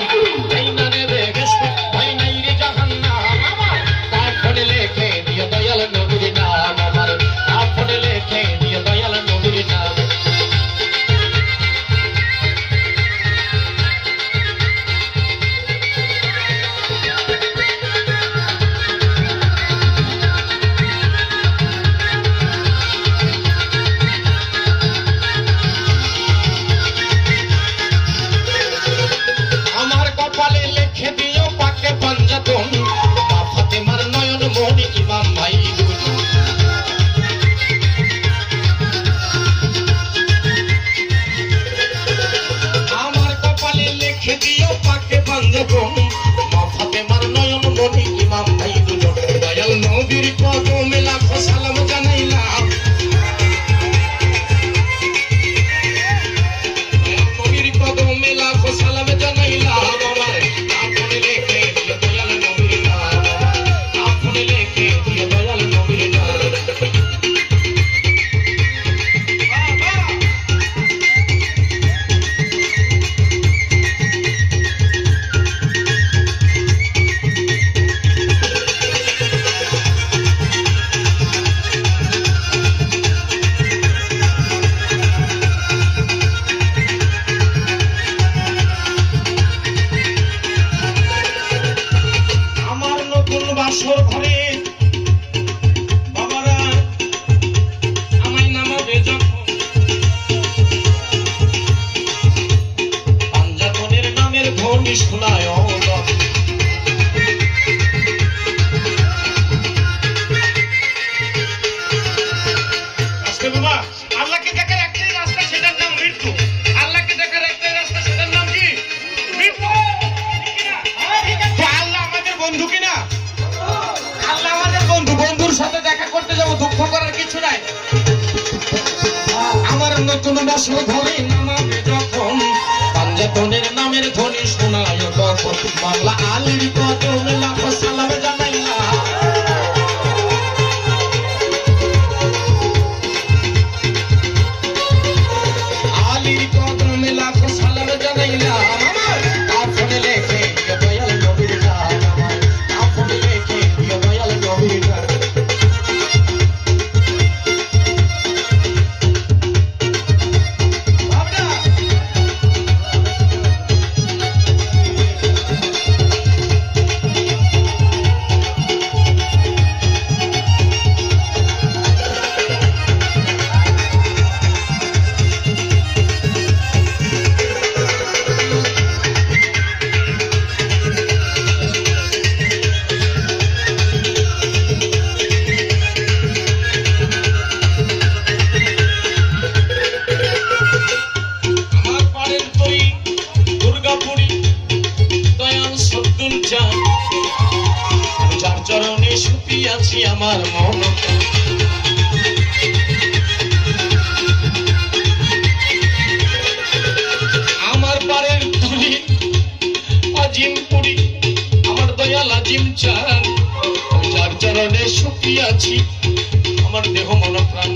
Thank you. কদম মা ফাতেমার নয়ন মনি ইমাম ভাই দুজন। দয়াল নবীর কদমে লাখো সালাম আসল ঘরে বাসু ধরে নামাবে যখন। পাঞ্জাতনের নামের ধনী শোনায় তখন দিয়াছি আমার মন। আমার পারের ধুলি, আজিম পুরি, আমার দয়াল আজিম চার যার চরণে সুখিয়াছি আমার দেহ মন প্রাণ